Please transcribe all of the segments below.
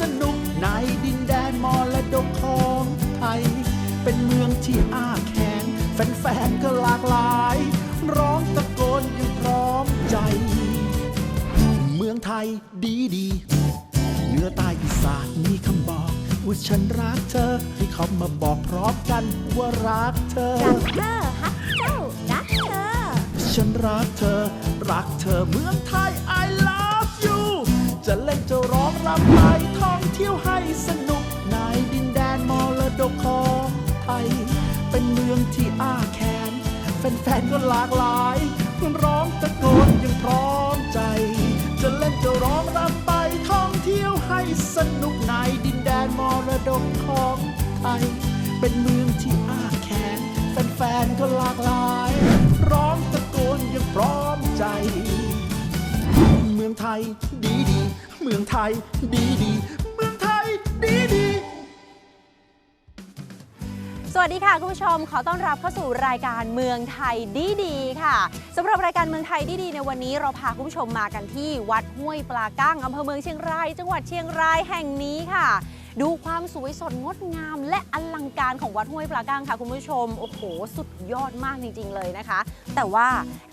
สนุกในดินแดนมรดกของไทย เป็นเมืองที่อ้าแขนแฟนๆก็หลากหลาย ร้องตะโกนอยังพร้อมใจ เมืองไทยดีดีเหนือใต้อีสานมีคำบอก ว่าฉันรักเธอ ให้เขามาบอกพร้อมกันว่ารักเธอ รักเธอฮักเจ้ารักเธอ ฉันรักเธอ รักเธอเมืองไทย I love you จะเล่นจะร้องรำไป เที่ยวให้สนุกในดินแดนมรดกของไทย เป็นเมืองที่อ้าแขน แฟนๆก็หลากหลายร้องตะโกนยังพร้อมใจ จะเล่นจะร้องรำไปท่องเที่ยวให้สนุกในดินแดนมรดกของไทย เป็นเมืองที่อ้าแขน แฟนๆก็หลากหลาย ร้องตะโกนยังพร้อมใจ เมืองไทยดีดีเมืองไทยดีดี สวัสดีค่ะคุณผู้ชมขอต้อนรับเข้าสู่รายการเมืองไทยดีดีค่ะสำหรับรายการเมืองไทยดีดีในวันนี้เราพาคุณผู้ชมมากันที่วัดห้วยปลาก้างอำเภอเมืองเชียงราย จังหวัดเชียงรายแห่งนี้ค่ะ ดูความสวยสดงดงาม และอลังการของวัดห้วยปลาก้างค่ะคุณผู้ชมโอ้โหสุดยอดมากจริง ๆ เลยนะคะ แต่ว่า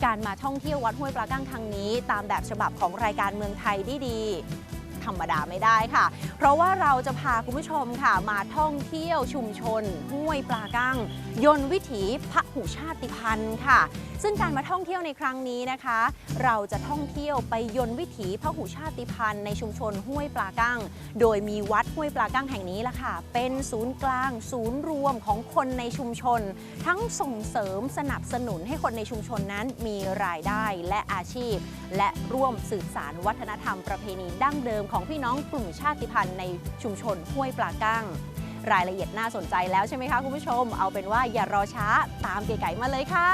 การมาท่องเที่ยววัดห้วยปลาก้างครั้งนี้ ตามแบบฉบับของรายการเมืองไทยดีดี ธรรมดาไม่ได้ค่ะ เพราะว่าเราจะพาคุณผู้ชมค่ะ มาท่องเที่ยวชุมชน ห้วยปลากั้ง ยนต์วิถีพหุชาติพันธุ์ค่ะ ซึ่งการมาท่องเที่ยวในครั้งนี้นะคะ เราจะท่องเที่ยวไปยนต์วิถีพหุชาติพันธุ์ในชุมชนห้วยปลากั้ง โดยมีวัดห้วยปลากั้งแห่งนี้ละค่ะ เป็นศูนย์กลาง ศูนย์รวมของคนในชุมชน ทั้งส่งเสริมสนับสนุนให้คนในชุมชนนั้นมีรายได้และอาชีพ และร่วมสืบสารวัฒนธรรมประเพณีดั้งเดิมของของพี่น้องกลุ่มชาติพันธุ์ในชุมชนห้วยปลาก้างรายละเอียดน่าสนใจแล้วใช่ไหมคะคุณผู้ชม เอาเป็นว่าอย่ารอช้าตามเก๋ไก่มาเลยค่ะ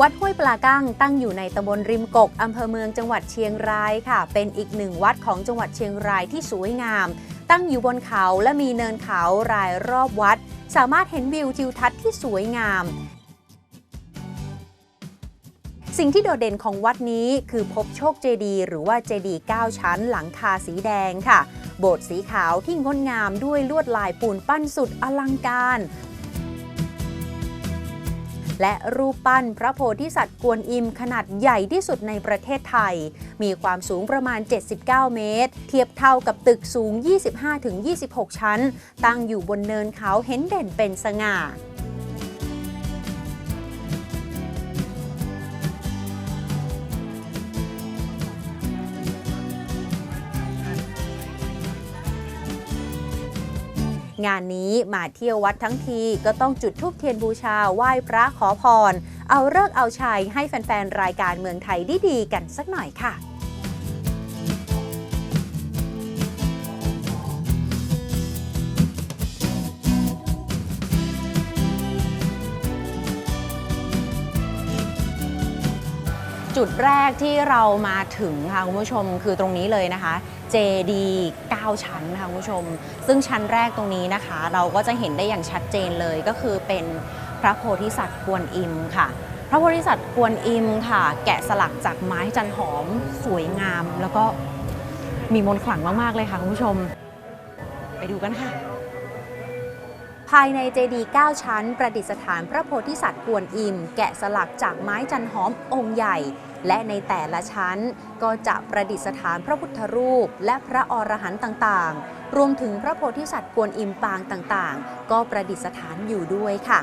วัดห้วยปลาก้างตั้งอยู่ในตำบลริมกกอำเภอเมืองจังหวัดเชียงรายค่ะ เป็นอีกหนึ่งวัดของจังหวัดเชียงรายที่สวยงาม ตั้งอยู่บนเขาและมีเนินเขารายรอบวัด สามารถเห็นวิวทิวทัศน์ที่สวยงาม สิ่งที่โดดเด่นของวัดนี้คือพบโชคเจดีหรือว่าเจดี9ชั้นหลังคาสีแดงค่ะ โบสถ์สีขาวที่งดงามด้วยลวดลายปูนปั้นสุดอลังการ และรูปปั้นพระโพธิสัตว์กวนอิมขนาดใหญ่ที่สุดในประเทศไทย มีความสูงประมาณ 79 เมตร เทียบเท่ากับตึกสูง 25-26 ชั้น ตั้งอยู่บนเนินเขาเห็นเด่นเป็นสง่า งานนี้มาเที่ยววัดทั้งทีก็ต้องจุดธูปเทียนบูชาไหว้พระขอพร เอาเลิกเอาชัยให้แฟนๆ รายการเมืองไทยดีๆกันสักหน่อยค่ะจุดแรกที่เรามาถึงค่ะคุณผู้ชมคือตรงนี้เลยนะคะ เจดี9ชั้นค่ะคุณผู้ชม ซึ่งชั้นแรกตรงนี้นะคะ เราก็จะเห็นได้อย่างชัดเจนเลยก็คือเป็นพระโพธิสัตว์กวนอิมค่ะ พระโพธิสัตว์กวนอิมค่ะ แกะสลักจากไม้จันหอมสวยงาม แล้วก็มีมนต์ขลังมาก ๆ เลยค่ะคุณผู้ชม ไปดูกันค่ะ ภายในเจดีย์9ชั้น ประดิษฐานพระโพธิสัตว์กวนอิม แกะสลักจากไม้จันหอมองค์ใหญ่ และในแต่ละชั้นก็จะประดิษฐานพระพุทธรูป และพระอรหันต์ต่างๆ รวมถึงพระโพธิสัตว์กวนอิมปางต่างๆ ก็ประดิษฐานอยู่ด้วยค่ะ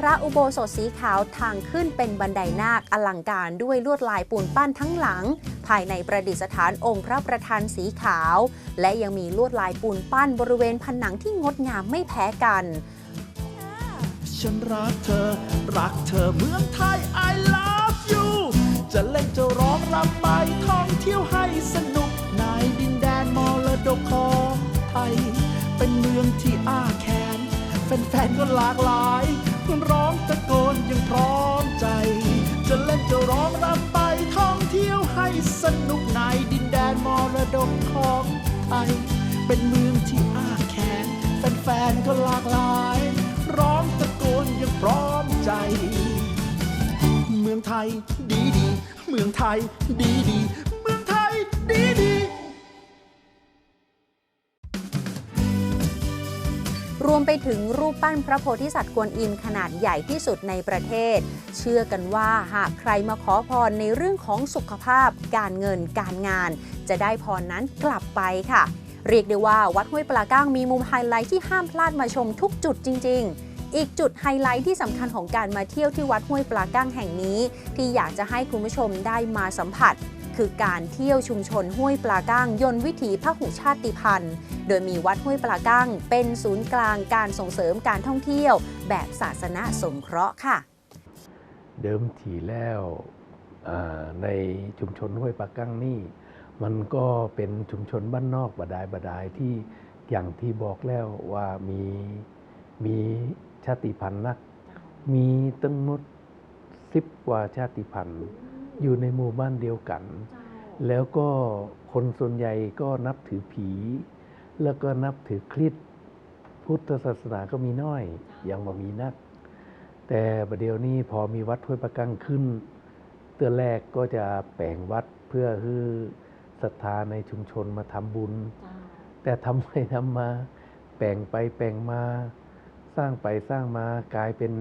พระอุโบสถสีขาวทางขึ้นเป็นบันไดนาคอลังการด้วยลวดลายปูนปั้นทั้งหลัง ภายในประดิษฐานองค์พระประธานสีขาว และยังมีลวดลายปูนปั้นบริเวณผนังที่งดงามไม่แพ้กัน ฉันรักเธอ รักเธอเมืองไทย I love you จะเล่นจะร้องรำไปท่องเที่ยวให้สนุกในดินแดนมรดกของไทย เป็นเมืองที่อ้าแขนแฟนๆก็หลากหลาย ร้องตะโกนยังพร้อมใจ จะเล่นจะร้องรำไปท่องเที่ยวให้สนุกในดินแดนมรดกของไทย เป็นเมืองที่อ้าแขนแฟนๆก็หลากหลาย ร้องตะโกนยังพร้อมใจ เมืองไทยดีดี เมืองไทยดีดี เมืองไทยดีดี รวมไปถึงรูปปั้นพระโพธิสัตว์กวนอิมขนาดใหญ่ที่สุดในประเทศ เชื่อกันว่าหากใครมาขอพรในเรื่องของสุขภาพ การเงิน การงาน จะได้พรนั้นกลับไปค่ะ เรียกได้ว่าวัดห้วยปลาก้างมีมุมไฮไลท์ที่ห้ามพลาดมาชมทุกจุดจริง ๆอีกจุดไฮไลท์ที่สำคัญของการมาเที่ยวที่วัดห้วยปลาก้างแห่งนี้ ที่อยากจะให้คุณผู้ชมได้มาสัมผัส คือการเที่ยวชุมชนห้วยปลาก้างยนต์วิถีพหุชาติพันธุ์โดยมีวัดห้วยปลาก้างเป็นศูนย์กลางการส่งเสริมการท่องเที่ยว แบบศาสนสงเคราะห์ค่ะ เดิมทีแล้วในชุมชนห้วยปลากั้งนี่มันก็เป็นชุมชนบ้านนอกบดายบดายที่อย่างที่บอกแล้วว่ามีมีชาติพันธุ์นัก มีตั้งหมดสิบกว่าชาติพันธุ์ อยู่ในหมู่บ้านเดียวกัน แล้วก็คนส่วนใหญ่ก็นับถือผี แล้วก็นับถือคริสต์พุทธศาสนาก็มีน้อยยังบ่มีนัก แต่ประเดี๋ยวนี้พอมีวัดห้วยประกังขึ้นเตือนแรกก็จะแปลงวัดเพื่อให้ศรัทธาในชุมชนมาทำบุญ แต่ทำไปทำมา แปลงไปแปลงมา สร้างไปสร้างมากลายเป็น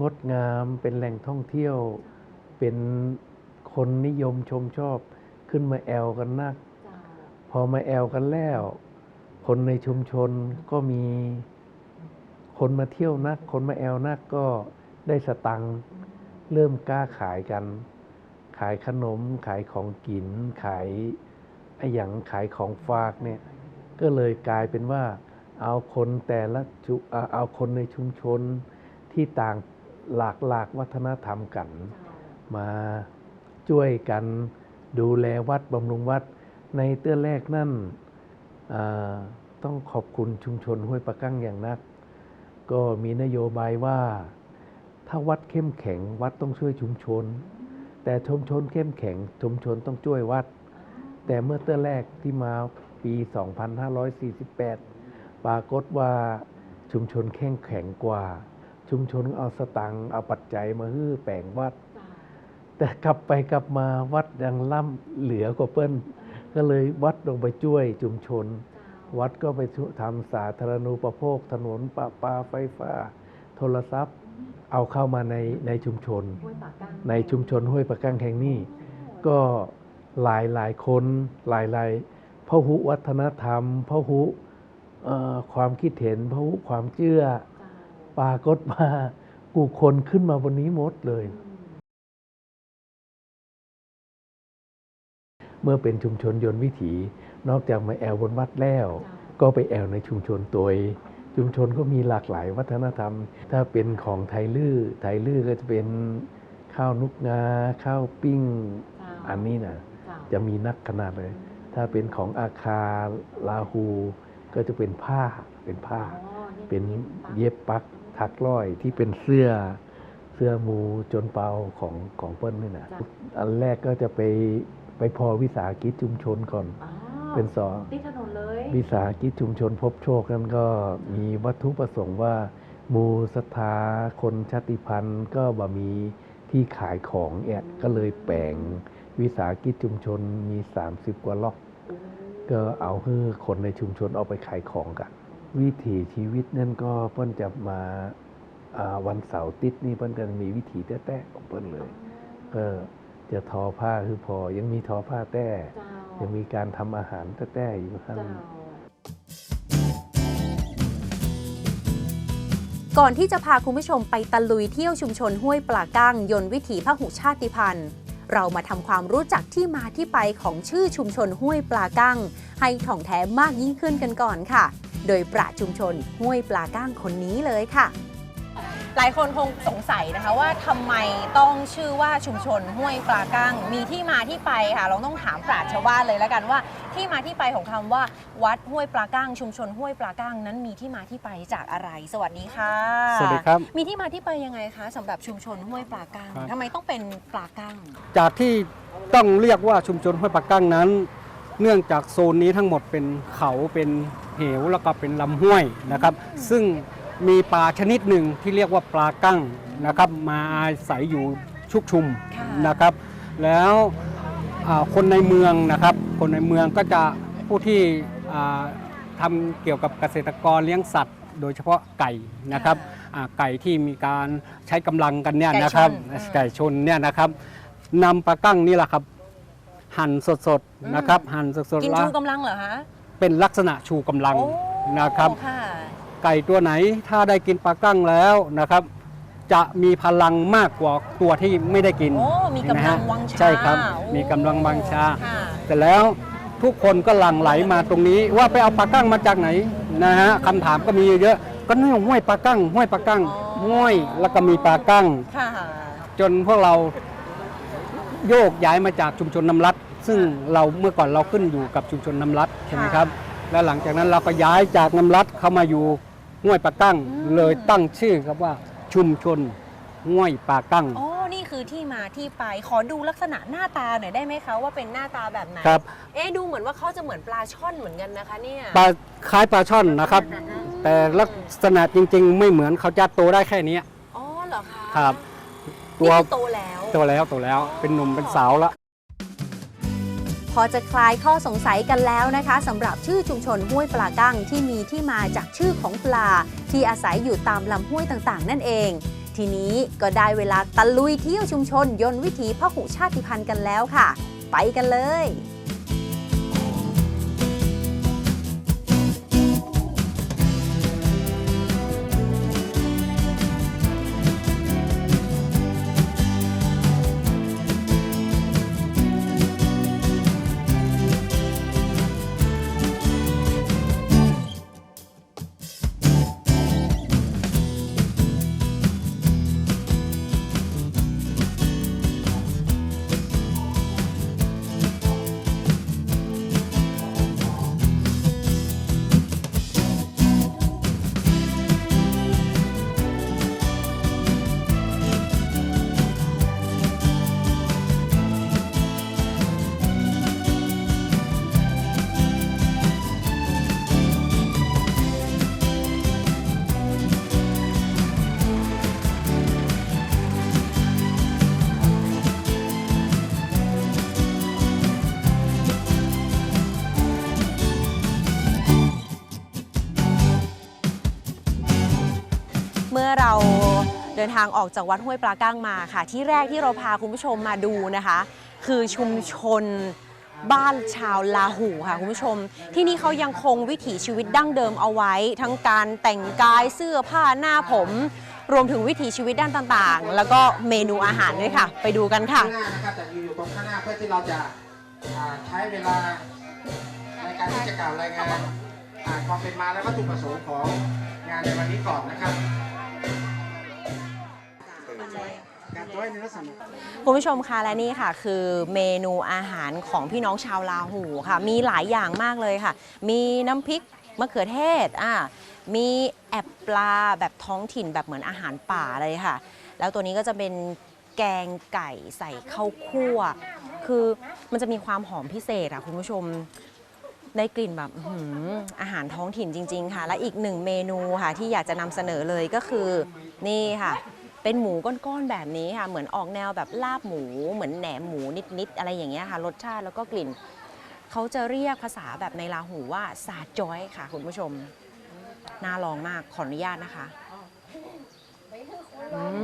งดงามเป็นแหล่งท่องเที่ยว เป็นคนนิยมชมชอบขึ้นมาแอลกันนัก พอมาแอลกันแล้ว คนในชุมชนก็มีคนมาเที่ยวนัก คนมาแอลนักก็ได้สตังค์เริ่มกล้าขายกัน ขายขนม ขายของกิน ขายไอ้อย่างขายของฝากเนี่ย ก็เลยกลายเป็นว่า เอาคนแต่ละชุอ่าเอาคนในชุมชนที่ต่างหลากหลากวัฒนธรรมกัน มาช่วยกันดูแลวัดบำรุงวัดในเตื้อแรกนั่นต้องขอบคุณชุมชนห้วยปะกั้งอย่างนัก ก็มีนโยบายว่า ถ้าวัดเข้มแข็งวัดต้องช่วยชุมชน แต่ชุมชนเข้มแข็งชุมชนต้องช่วยวัด แต่เมื่อเตื้อแรกที่มาปี 2548 ปรากฏว่าชุมชนเข้มแข็งกว่า ชุมชนเอาสตังเอาปัจจัยมาฮื้อแปลงวัด แต่กลับไปกลับมาวัดยังล่ำเหลือกว่าเปิ้นก็เลยวัดลงไปช่วยชุมชน วัดก็ไปทำสาธารณูปโภค ถนนประปาไฟฟ้า โทรศัพท์ เอาเข้ามาในในชุมชน ในชุมชนห้วยปะกั้งแห่งนี้ ก็หลายหลายคนหลายหลายพหุวัฒนธรรมพหุเอ่อความคิดเห็นพหุความเชื่อปรากฏว่ากูคนขึ้นมาบนนี้หมดเลย เมื่อเป็นชุมชนยนต์วิถี นอกจากมาแอลบนวัดแล้ว ก็ไปแอลในชุมชนตัวเองชุมชนก็มีหลากหลายวัฒนธรรม ถ้าเป็นของไทยลื้อไทยลื้อก็จะเป็นข้าวนุกงา ข้าวปิ้ง อันนี้นะจะมีนักขนาดเลย ถ้าเป็นของอาคาลาหูก็จะเป็นผ้าเป็นผ้า เป็นเย็บปักถักร้อยที่เป็นเสื้อเสื้อหมูจนเปาของของเปิ้ลนี่นะจ้ะอันแรกก็จะไป ไปพอวิสาหกิจชุมชนก่อน เป็นสอติดถนนเลย วิสาหกิจชุมชนพบโชคนั้นก็มีวัตถุประสงค์ว่าหมูศรัทธาคนชาติพันธุ์ก็บ่มีที่ขายของเอะก็เลยแปลงวิสาหกิจชุมชนมี 30 กว่าล็อก ก็เอาให้คนในชุมชนเอาไปขายของกัน วิถีชีวิตนั่นก็เพิ่นจะมาอ่าวันเสาร์ติดนี่เพิ่นก็จะมีวิถีแต้ๆของเพิ่นเลย ก็ จะทอผ้าคือพอ ยังมีทอผ้าแต้ ยังมีการทำอาหารแต้ๆอยู่ข้างก่อนที่จะพาคุณผู้ชมไปตะลุยเที่ยวชุมชนห้วยปลาก้างยนต์วิถีพหุชาติพันธุ์ เรามาทำความรู้จักที่มาที่ไปของชื่อชุมชนห้วยปลาก้างให้ถ่องแท้มากยิ่งขึ้นกันก่อนค่ะ โดยประชุมชนห้วยปลาก้างคนนี้เลยค่ะ หลายคนคงสงสัยนะคะว่าทำไมต้องชื่อว่าชุมชนห้วยปลาก้างมีที่มาที่ไปค่ะ เราต้องถามปราชญ์ชาวบ้านเลยแล้วกันว่า ที่มาที่ไปของคำว่า วัดห้วยปลาก้างชุมชนห้วยปลาก้างนั้นมีที่มาที่ไปจากอะไร สวัสดีค่ะสวัสดีครับ มีที่มาที่ไปยังไงคะสำหรับชุมชนห้วยปลาก้างครับ ทำไมต้องเป็นปลาก้างจากที่ต้องเรียกว่าชุมชนห้วยปากกั้งนั้น เนื่องจากโซนนี้ทั้งหมดเป็นเขาเป็นเหวแล้วก็เป็นลำห้วยนะครับ ซึ่ง มีปลาชนิดหนึ่งที่เรียกว่าปลากั้งนะครับ มาอาศัยอยู่ชุกชุมค่ะนะครับ แล้วอ่าคนในเมืองนะครับ คนในเมืองก็จะผู้ที่อ่าทำเกี่ยวกับเกษตรกรเลี้ยงสัตว์ โดยเฉพาะไก่นะครับอ่าไก่ที่มีการใช้กำลังกันเนี่ยนะครับไก่ชนไก่ชนเนี่ยนะครับนำปลากั้งนี่แหละครับ หั่นสดอืมๆนะครับ หั่นสดกินๆแล้วชูกำลังเหรอคะเป็นลักษณะชูกำลังโอ้นะครับค่ะ ไก่ตัวไหน ถ้าได้กินปลากั้งแล้วนะครับ จะมีพลังมากกว่าตัวที่ไม่ได้กินโอ้มีกำลังเห็นไหฮะวังชาใช่ครับโอ้มีกำลังวังชาค่ะแต่แล้วทุกคนก็หลั่งไหลมาตรงนี้ ว่าไปเอาปลากั้งมาจากไหนนะฮะคำถามก็มีเยอะๆก็นี่ห้วยปลากั้งห้วยปลากั้งอ๋อห้วยแล้วก็มีปลากั้งค่ะจนพวกเราโยกย้ายมาจากชุมชนน้ำรัดซึ่งเราเมื่อก่อนเราขึ้นอยู่กับชุมชนน้ำรัดใช่ไหมครับ และหลังจากนั้นเราก็ย้ายจากน้ำรัดเข้ามาอยู่ ห้วยปลากั้งอืม เลยตั้งชื่อครับว่าชุมชนห้วยปลากั้งโอ้นี่คือที่มาที่ไป ขอดูลักษณะหน้าตาหน่อยได้ไหมคะว่าเป็นหน้าตาแบบไหน ครับเอ๊ะดูเหมือนว่าเขาจะเหมือนปลาช่อนเหมือนกันนะคะเนี่ยปลาคล้ายปลาช่อนนะครับ แต่ลักษณะจริงๆ ไม่เหมือนเขาจะโตได้แค่นี้อ๋อเหรอคะครับ ตันี่วคือโตแล้ว โตแล้วโตแล้วเป็นหนุ่มเป็นสาวละ พอจะคลายข้อสงสัยกันแล้วนะคะสำหรับชื่อชุมชนห้วยปลากั้งที่มีที่มาจากชื่อของปลา ที่อาศัยอยู่ตามลำห้วยต่างๆ นั่นเอง ทีนี้ก็ได้เวลาตะลุยเที่ยวชุมชนยนต์วิถีพหุชาติพันธุ์กันแล้วค่ะ ไปกันเลย ดินทางออกจากวัดห้วยปลาก้างมาค่ะ ที่แรกที่เราพาคุณผู้ชมมาดูนะคะ คือชุมชนบ้านชาวลาหูค่ะคุณผู้ชม ที่นี่เขายังคงวิถีชีวิตดั้งเดิมเอาไว้ ทั้งการแต่งกายเสื้อผ้าหน้าผม รวมถึงวิถีชีวิตด้านต่างๆ แล้วก็เมนูอาหารด้วยค่ะ ไปดูกันค่ะ ข้างหน้านะครับแต่อยู่ตรงข้างหน้าเพื่อที่เราจะอ่าใช้เวลาในการที่จะกล่าวรายงานอ่าความเป็นมาและวัตถุประสงค์ของงานในวันนี้ก่อนนะครับ คุณผู้ชมคะและนี่ค่ะ คือเมนูอาหารของพี่น้องชาวลาหูค่ะ มีหลายอย่างมากเลยค่ะ มีน้ำพริกมะเขือเทศอ่ามีแอบปลาแบบท้องถิ่นแบบเหมือนอาหารป่าเลยค่ะ แล้วตัวนี้ก็จะเป็นแกงไก่ใส่ข้าวคั่ว คือมันจะมีความหอมพิเศษอะคุณผู้ชมได้กลิ่นแบบอื้อหืออาหารท้องถิ่นจริง ๆ ค่ะ และอีกหนึ่งเมนูค่ะที่อยากจะนำเสนอเลยก็คือนี่ค่ะ เป็นหมูก้อนๆแบบนี้ค่ะเหมือนออกแนวแบบลาบหมู เหมือนแหนมหมูนิดๆอะไรอย่างเงี้ยค่ะรสชาติแล้วก็กลิ่นเขาจะเรียกภาษาแบบในลาหูว่าซาจอยค่ะคุณผู้ชมน่าลองมากขออนุญาตนะคะอืม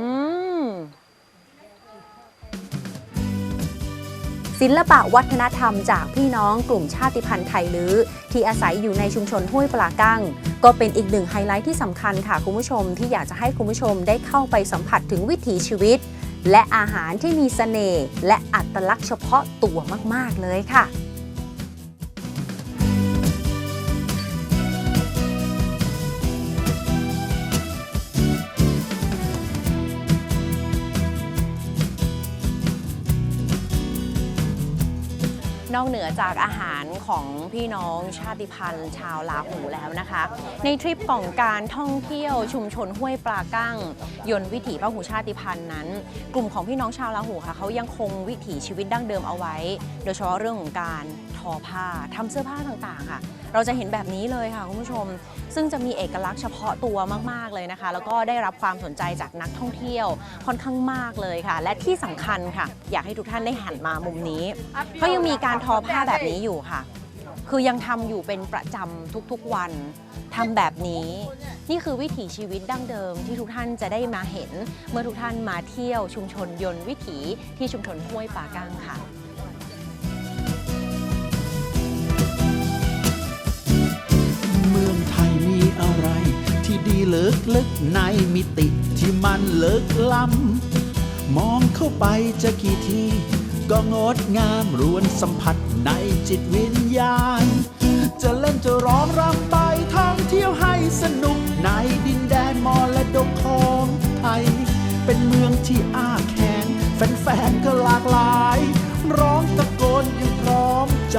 ศิลปะวัฒนธรรมจากพี่น้องกลุ่มชาติพันธุ์ไทยลื้อที่อาศัยอยู่ในชุมชนห้วยปลากั้ง ก็เป็นอีกหนึ่งไฮไลท์ที่สำคัญค่ะคุณผู้ชมที่อยากจะให้คุณผู้ชมได้เข้าไปสัมผัสถึงวิถีชีวิต และอาหารที่มีเสน่ห์และอัตลักษณ์เฉพาะตัวมาก ๆ เลยค่ะ นอกเหนือจากอาหารของพี่น้องชาติพันธุ์ชาวลาหูแล้วนะคะ ในทริปของการท่องเที่ยวชุมชนห้วยปลากั้ง ยนต์วิถีพหูชาติพันธุ์นั้น กลุ่มของพี่น้องชาวลาหูค่ะเขายังคงวิถีชีวิตดั้งเดิมเอาไว้ โดยเฉพาะเรื่องของการ ทอผ้าทำเสื้อผ้าต่างๆค่ะ เราจะเห็นแบบนี้เลยค่ะคุณผู้ชม ซึ่งจะมีเอกลักษณ์เฉพาะตัวมากๆเลยนะคะ แล้วก็ได้รับความสนใจจากนักท่องเที่ยวค่อนข้างมากเลยค่ะ และที่สำคัญค่ะ อยากให้ทุกท่านได้หันมามุมนี้เขายังมีการทอผ้าแบบนี้อยู่ค่ะ คือยังทำอยู่เป็นประจำทุกๆวันทำแบบนี้นี่คือวิถีชีวิตดั้งเดิมที่ทุกท่านจะได้มาเห็น เมื่อทุกท่านมาเที่ยวชุมชนยนต์วิถีที่ชุมชนห้วยป่าก้างค่ะ ลิกลึกในมิติที่มันเลิกล้ำ มองเข้าไปจะกี่ที ก็งดงามรวนสัมผัสในจิตวิญญาณ จะเล่นจะร้องรำไปท่องเที่ยวให้สนุกในดินแดนมรดกของไทย เป็นเมืองที่อ้าแขงแฟนๆก็หลากหลาย ร้องตะโกนอย่างพร้อมใจ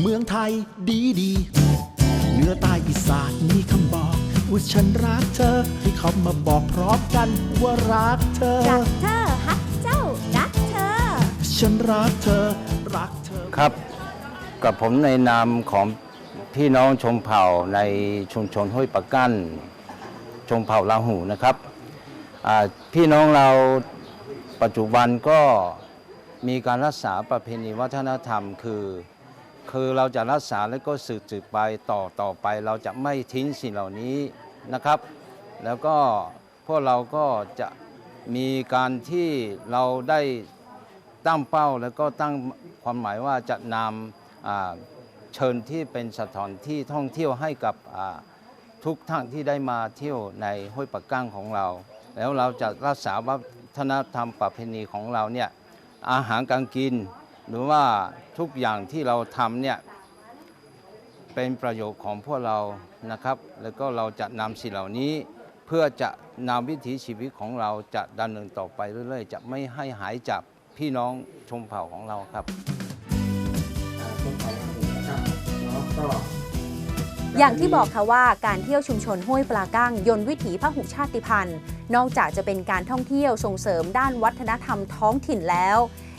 เมืองไทยดีดี นือใต้อีสานมีคำบอก ว่าฉันรักเธอ ให้เขามาบอกพร้อมกันว่ารักเธอ รักเธอฮักเจ้ารักเธอ ฉันรักเธอ รักเธอ ครับ กับผมในนามของพี่น้องชมเผ่าในชุมชนห้วยปะกั้น ชมเผ่าลาหูนะครับอ่าพี่น้องเราปัจจุบันก็มีการรักษาประเพณีวัฒนธรรมคือ คือเราจะรักษาและก็สืบสืบไปต่อต่อไป เราจะไม่ทิ้งสิ่งเหล่านี้นะครับ แล้วก็พวกเราก็จะมีการที่เราได้ตั้งเป้าแล้วก็ตั้งความหมายว่าจะนำเชิญที่เป็นสถานที่ท่องเที่ยวให้กับทุกท่านที่ได้มาเที่ยวในห้วยปักกั้งของเรา แล้วเราจะรักษาวัฒนธรรมประเพณีของเราเนี่ยอาหารการกิน หรือว่าทุกอย่างที่เราทำเนี่ยเป็นประโยชน์ของพวกเรานะครับ แล้วก็เราจะนำสิ่งเหล่านี้ เพื่อจะนำวิถีชีวิตของเราจะดำเนินต่อไปเรื่อย ๆ จะไม่ให้หายจากพี่น้องชมเผ่าของเราครับอย่างที่บอกค่ะว่าการเที่ยวชุมชนห้วยปลาก้างยนต์วิถีพหุชาติพันธุ์ นอกจากจะเป็นการท่องเที่ยวส่งเสริมด้านวัฒนธรรมท้องถิ่นแล้ว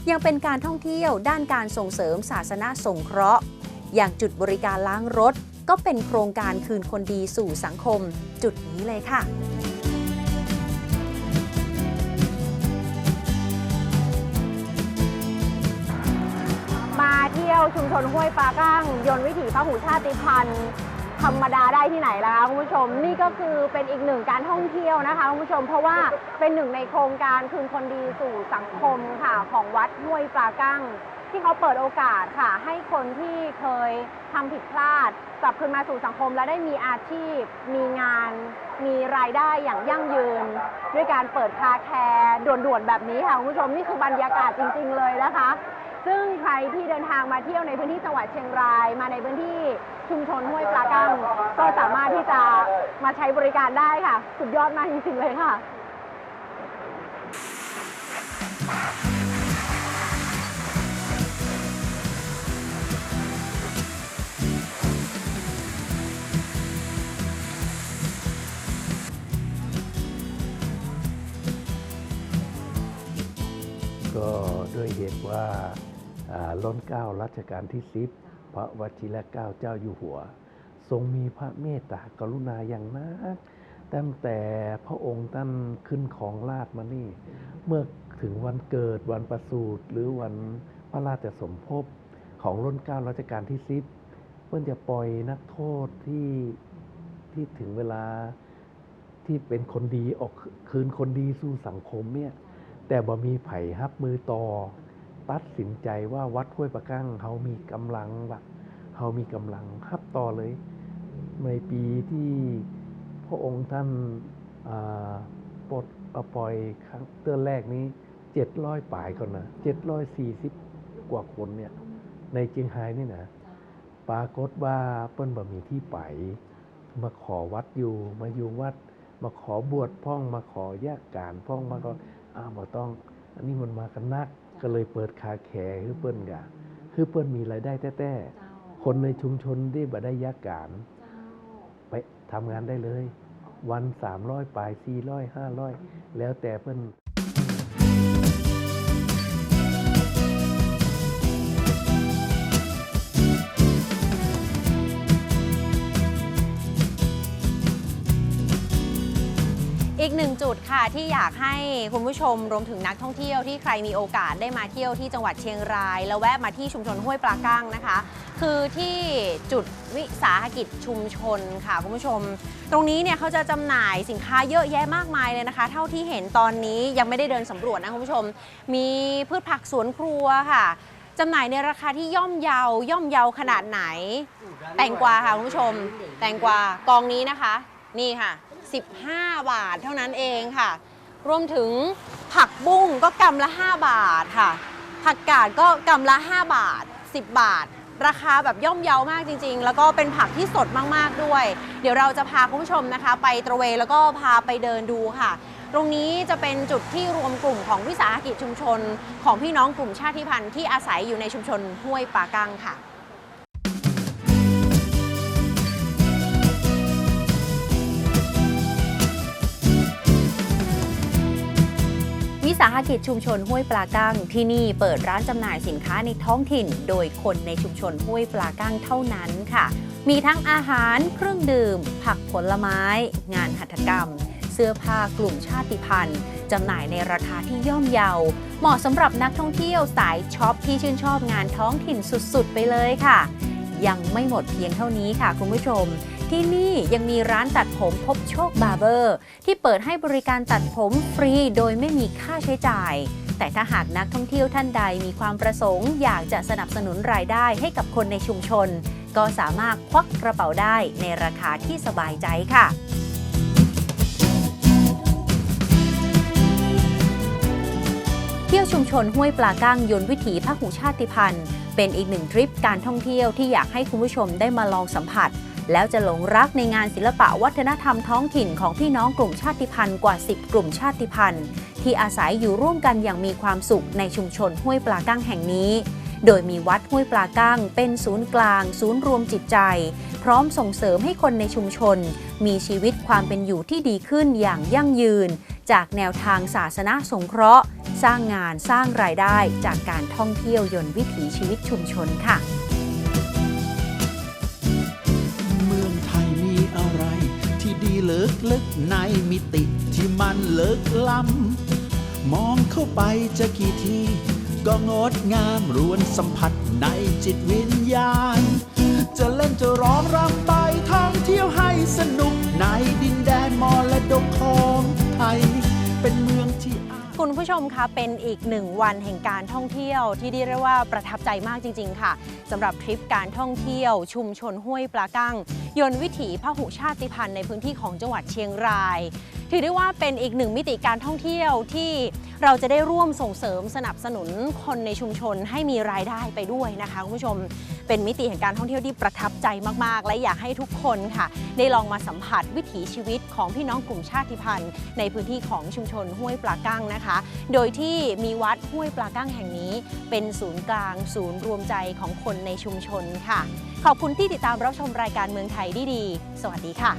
ยังเป็นการท่องเที่ยวด้านการส่งเสริมศาสนาสงเคราะห์ อย่างจุดบริการล้างรถ ก็เป็นโครงการคืนคนดีสู่สังคม จุดนี้เลยค่ะมาเที่ยวชุมชนห้วยปลาก้าง ยนต์วิถีพระหูชาติพันธุ์ ธรรมดาได้ที่ไหนล่ะคะคุณผู้ชมนี่ก็คือเป็นอีกหนึ่งการท่องเที่ยวนะคะคุณผู้ชมเพราะว่าเป็นหนึ่งในโครงการคืนคนดีสู่สังคมค่ะของวัดห้วยปลาก้ง ที่เขาเปิดโอกาสค่ะ ให้คนที่เคยทำผิดพลาด กลับคืนมาสู่สังคมและได้มีอาชีพ มีงาน มีรายได้อย่างยั่งยืน ด้วยการเปิดคาแคร์ด่วนๆแบบนี้ค่ะคุณผู้ชมนี่คือบรรยากาศจริง ๆ เลยนะคะ ซึ่งใครที่เดินทางมาเที่ยวในพื้นที่จังหวัดเชียงราย มาในพื้นที่ชุมชนห้วยปลากั้งก็สามารถที่จะมาใช้บริการได้ค่ะ สุดยอดมากจริงๆเลยค่ะก็ด้วยเหตุว่าอ่า ล้นเกล้ารัชกาลที่สิบพระวชิรเกล้าเจ้าอยู่หัว ทรงมีพระเมตตากรุณาอย่างนักตั้งแต่พระองค์ท่านขึ้นของราชมานี่ เมื่อถึงวันเกิดวันประสูติหรือวันพระราชสมภพของล้นเกล้ารัชกาลที่สิบเพื่อจะปล่อยนักโทษที่ที่ถึงเวลาที่เป็นคนดีออกคืนคนดีสู่สังคมเนี่ยแต่บ่มีไผ่ฮับมือต่อ ตัดสินใจว่าวัดห้วยประกั้งเขามีกำลังละเขามีกำลังฮับต่อเลย ในปีที่พระองค์ท่านปลดปล่อยครั้งเตือนแรกนี้เจ็ดร้อยป่ายก่อนนะเจ็ดร้อยสี่สิบกว่าคนเนี่ย ในเจียงไฮ้นี่นะปรากฏว่าเปิ้นบ่มีที่ไป มาขอวัดอยู่ มาอยู่วัด มาขอบวชพ่อง มาขอแยกการพ่องมาก็อ้าวบ่ต้อง อันนี้มันมากันนัก ก็เลยเปิดคาแขคือเปิ้นกะคือเปิ้นมีรายได้แต้ๆคนในชุมชนที่บ่ได้ยากการไปทำงานได้เลย วัน300ปลาย400 500แล้วแต่เปิ้น อีกหนึ่งจุดค่ะที่อยากให้คุณผู้ชมรวมถึงนักท่องเที่ยวที่ใครมีโอกาสได้มาเที่ยวที่จังหวัดเชียงราย แล้วแวะมาที่ชุมชนห้วยปลาก้างนะคะ คือที่จุดวิสาหกิจชุมชนค่ะคุณผู้ชม ตรงนี้เนี่ยเขาจะจำหน่ายสินค้าเยอะแยะมากมายเลยนะคะ เท่าที่เห็นตอนนี้ยังไม่ได้เดินสำรวจนะคุณผู้ชม มีพืชผักสวนครัวค่ะจำหน่ายในราคาที่ย่อมเยาย่อมเยาขนาดไหน แตงกวาค่ะคุณผู้ชม แตงกวากองนี้นะคะ นี่ค่ะ 15 บาทเท่านั้นเองค่ะ รวมถึงผักบุ้งก็กำละ 5 บาทค่ะ ผักกาดก็กำละ 5 บาท 10 บาท ราคาแบบย่อมเยาวมากจริง ๆ แล้วก็เป็นผักที่สดมากๆด้วย เดี๋ยวเราจะพาคุณผู้ชมนะคะ ไปตระเวนแล้วก็พาไปเดินดูค่ะตรงนี้จะเป็นจุดที่รวมกลุ่มของวิสาหกิจชุมชน ของพี่น้องกลุ่มชาติพันธุ์ที่อาศัยอยู่ในชุมชนห้วยปากังค่ะ วิสาหกิจชุมชนห้วยปลากั้งที่นี่เปิดร้านจำหน่ายสินค้าในท้องถิ่น โดยคนในชุมชนห้วยปลากั้งเท่านั้นค่ะ มีทั้งอาหารเครื่องดื่ม ผักผลไม้ งานหัตถกรรม เสื้อผ้ากลุ่มชาติพันธุ์จำหน่ายในราคาที่ย่อมเยา เหมาะสำหรับนักท่องเที่ยวสายช็อปที่ชื่นชอบงานท้องถิ่นสุดๆ ไปเลยค่ะ ยังไม่หมดเพียงเท่านี้ค่ะคุณผู้ชม ที่นี่ยังมีร้านตัดผมพบโชคบาร์เบอร์ ที่เปิดให้บริการตัดผมฟรีโดยไม่มีค่าใช้จ่าย แต่ถ้าหากนักท่องเที่ยวท่านใดมีความประสงค์ อยากจะสนับสนุนรายได้ให้กับคนในชุมชน ก็สามารถควักกระเป๋าได้ในราคาที่สบายใจค่ะเที่ยวชุมชนห้วยปลาก้างยนต์วิถีพหูชาติพันธุ์ เป็นอีกหนึ่งทริปการท่องเที่ยวที่อยากให้คุณผู้ชมได้มาลองสัมผัส แล้วจะหลงรักในงานศิลปะวัฒนธรรมท้องถิ่นของพี่น้องกลุ่มชาติพันธุ์กว่า 10 กลุ่มชาติพันธุ์ ที่อาศัยอยู่ร่วมกันอย่างมีความสุขในชุมชนห้วยปลาก้งแห่งนี้ โดยมีวัดห้วยปลาก้ง เป็นศูนย์กลาง ศูนย์รวมจิตใจ พร้อมส่งเสริมให้คนในชุมชน มีชีวิตความเป็นอยู่ที่ดีขึ้นอย่างยั่งยืน จากแนวทางศาสนาสงเคราะห์ สร้างงานสร้างรายได้จากการท่องเที่ยวยนต์วิถีชีวิตชุมชนค่ะ ลึกลึกในมิติที่มันเลิกล้ำ มองเข้าไปจะกี่ที ก็งดงามรวนสัมผัสในจิตวิญญาณ จะเล่นจะร้องรำไปท่องเที่ยวให้สนุกในดินแดนมรดกของไทยเป็นเมือง คุณผู้ชมคะเป็นอีกหนึ่งวันแห่งการท่องเที่ยวที่เรียกว่าประทับใจมากจริง ๆ ค่ะสำหรับทริปการท่องเที่ยว ชุมชนห้วยปลากั้ง ยนต์วิถีพหุชาติพันธุ์ในพื้นที่ของจังหวัดเชียงราย ถือได้ว่าเป็นอีกหนึ่งมิติการท่องเที่ยวที่เราจะได้ร่วมส่งเสริมสนับสนุนคนในชุมชนให้มีรายได้ไปด้วยนะคะคุณผู้ชม เป็นมิติแห่งการท่องเที่ยวที่ประทับใจมาก ๆ และอยากให้ทุกคนค่ะ ได้ลองมาสัมผัสวิถีชีวิตของพี่น้องกลุ่มชาติพันธุ์ ในพื้นที่ของชุมชนห้วยปลากั้งนะคะ โดยที่มีวัดห้วยปลากั้งแห่งนี้ เป็นศูนย์กลาง ศูนย์รวมใจของคนในชุมชนค่ะ ขอบคุณที่ติดตามรับชมรายการเมืองไทยดีๆสวัสดีค่ะ